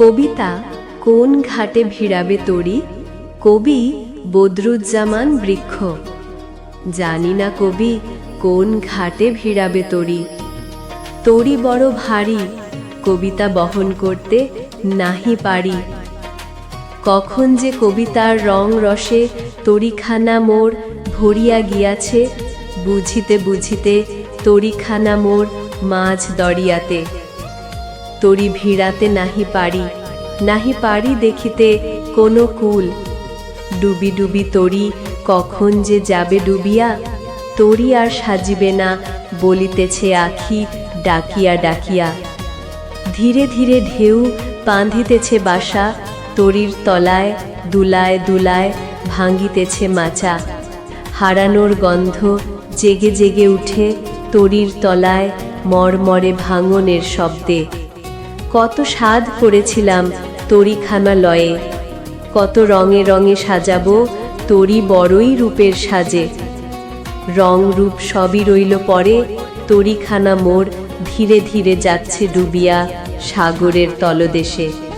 কবিতা কোন ঘাটে ভিড়াবে তরি? কবি বদরুজ্জামান বৃক্ষ। জানি না কবি কোন ঘাটে ভিড়াবে তরি। তরি বড় ভারী, কবিতা বহন করতে নাহি পারি। কখন যে কবিতার রং রসে তরিখানা মোর ভরিয়া গিয়াছে, বুঝিতে বুঝিতে তরিখানা মোর মাঝ দরিয়াতে। তরি ভিড়াতে নাহি পারি নাহি পারি দেখিতে কোনো কুল। ডুবি ডুবি তরি কখন যে যাবে ডুবিয়া, তরি আর সাজিবে না বলিতেছে আখি ডাকিয়া ডাকিয়া। ধীরে ধীরে ঢেউ বাঁধিতেছে বাসা, তরির তলায় দুলায় দুলায় ভাঙ্গিতেছে মাচা। হারানোর গন্ধ জেগে জেগে উঠে তরির তলায় মরমরে ভাঙনের শব্দে। কত স্বাদ করেছিলাম তরিখানা লয়ে কত রঙে রঙে সাজাবো তরি বড়ই রূপের সাজে। রং রূপ সবই রইল পরে, তরিখানা মোর ধীরে ধীরে যাচ্ছে ডুবিয়া সাগরের তলদেশে।